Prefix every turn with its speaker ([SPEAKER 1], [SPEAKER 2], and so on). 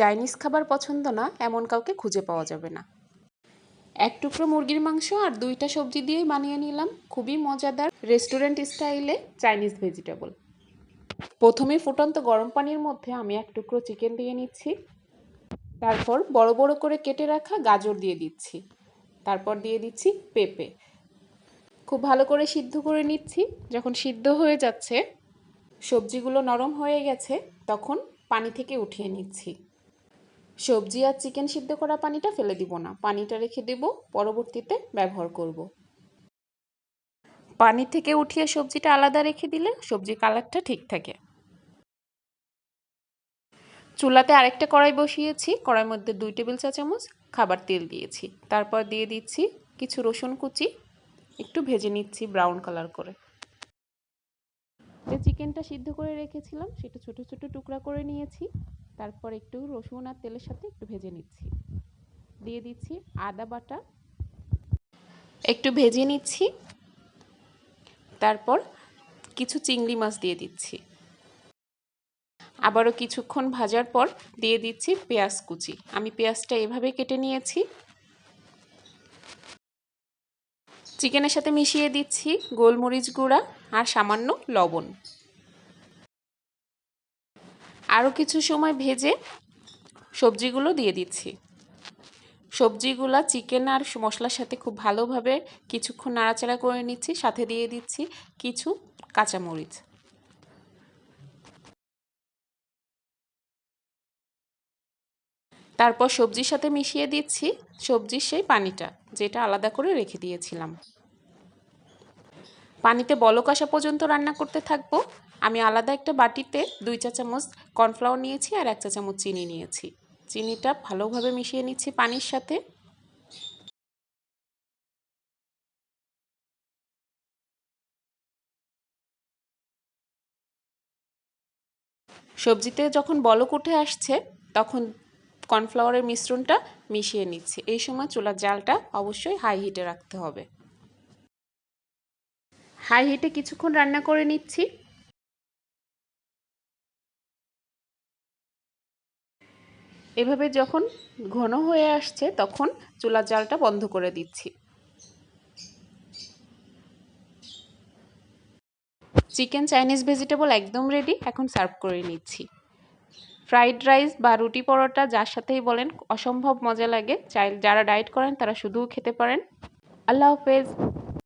[SPEAKER 1] Chinese খাবার পছন্দ না, এমন কাউকে খুঁজে পাওয়া যাবে না। এক টুকরো মুরগির মাংস আর দুইটা সবজি দিয়েই বানিয়ে নিলাম। খুবই মজাদার রেস্টুরেন্ট স্টাইলে চাইনিজ ভেজিটেবল। প্রথমে ফুটন্ত গরম পানির মধ্যে আমি এক টুকরো চিকেন দিয়ে নিচ্ছি। তারপর বড় বড় করে কেটে রাখা গাজর দিয়ে দিচ্ছি। তারপর দিয়ে দিচ্ছি পেঁপে। খুব ভালো করে সিদ্ধ করে নিচ্ছি। যখন সিদ্ধ হয়ে যাচ্ছে, সবজিগুলো নরম হয়ে গেছে, তখন পানি থেকে উঠিয়ে নিচ্ছি। সবজি আর চিকেন সিদ্ধ করা পানিটা ফেলে দিব না। পানিটা রেখে দেব, পরবর্তীতে ব্যবহার করব। পানি থেকে উঠিয়ে সবজিটা আলাদা রেখে দিলে সবজি কালারটা ঠিক থাকে। চুলাতে আরেকটা কড়াই বসিয়েছি, কড়াইয়ের মধ্যে দুই টেবিল চা চামচ খাবার তেল দিয়েছি। তারপর দিয়ে দিচ্ছি কিছু রসুন কুচি, একটু ভেজে নিচ্ছি ব্রাউন কালার করে। যে চিকেনটা সিদ্ধ করে রেখেছিলাম, সেটা ছোট ছোট টুকরা করে নিয়েছি। তারপর একটু রসুন আর তেলের সাথে একটু ভেজে নিচ্ছি। দিয়ে দিচ্ছি আদা বাটা। একটু ভেজে নিচ্ছি। তারপর কিছু চিংড়ি মাছ দিয়ে দিচ্ছি। আবারও কিছুক্ষণ ভাজার পর দিয়ে দিচ্ছি পেঁয়াজ কুচি। আমি পেঁয়াজটা এভাবে কেটে নিয়েছি। চিকেনের সাথে মিশিয়ে দিচ্ছি গোলমরিচ গুঁড়া আর সামান্য লবণ। আরও কিছু সময় ভেজে সবজিগুলো দিয়ে দিচ্ছি। সবজিগুলো চিকেন আর মশলার সাথে খুব ভালোভাবে কিছুক্ষণ নাড়াচাড়া করে নিচ্ছি, সাথে দিয়ে দিচ্ছি কিছু কাঁচামরিচ। তারপর সবজির সাথে মিশিয়ে দিচ্ছি সবজির সেই পানিটা, যেটা আলাদা করে রেখে দিয়েছিলাম। পানিতে বলক আসা পর্যন্ত রান্না করতে থাকব। আমি আলাদা একটা বাটিতে দুই চা চামচ কর্নফ্লাওয়ার নিয়েছি আর এক চা চামচ চিনি নিয়েছি। চিনিটা ভালোভাবে মিশিয়ে নিচ্ছি পানির সাথে। সবজিতে যখন বলক উঠে আসছে, তখন কর্নফ্লাওয়ারের মিশ্রণটা মিশিয়ে নিচ্ছি। এই সময় চুলার জালটা অবশ্যই হাই হিটে রাখতে হবে। হাই হিটে কিছুক্ষণ রান্না করে নিচ্ছি। এভাবে যখন ঘন হয়ে আসছে, তখন চুলার জালটা বন্ধ করে দিচ্ছি। চিকেন চাইনিজ ভেজিটেবল একদম রেডি এখন সার্ভ করে নিচ্ছি। ফ্রাইড রাইস বা রুটি পরোটা যার সাথেই বলেন, অসম্ভব মজা লাগে। চাই যারা ডায়েট করেন, তারা শুধুও খেতে পারেন। আল্লাহ হাফেজ।